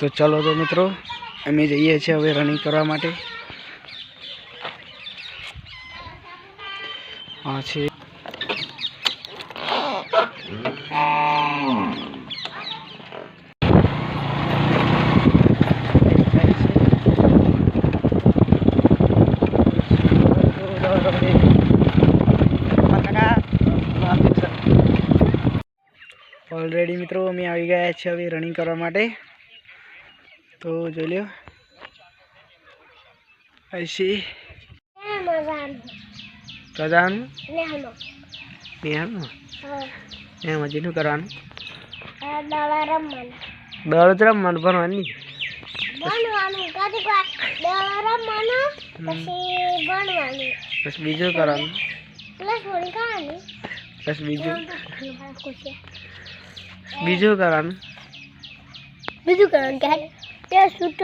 તો ચલો તો મિત્રો, અમે જઈએ છીએ હવે રનિંગ કરવા માટે. આ છે. ઓલરેડી મિત્રો, અમે આવી ગયા છીએ હવે રનિંગ કરવા માટે. તો જોઈ લો આઈસી પ્રધાન? કરવાનું? દળ જ રમવાનું, ભણવાની. બીજું કરવાનું? બસ બીજું? બીજું કરવાનું? બીજું કરવાનું ছোট্ট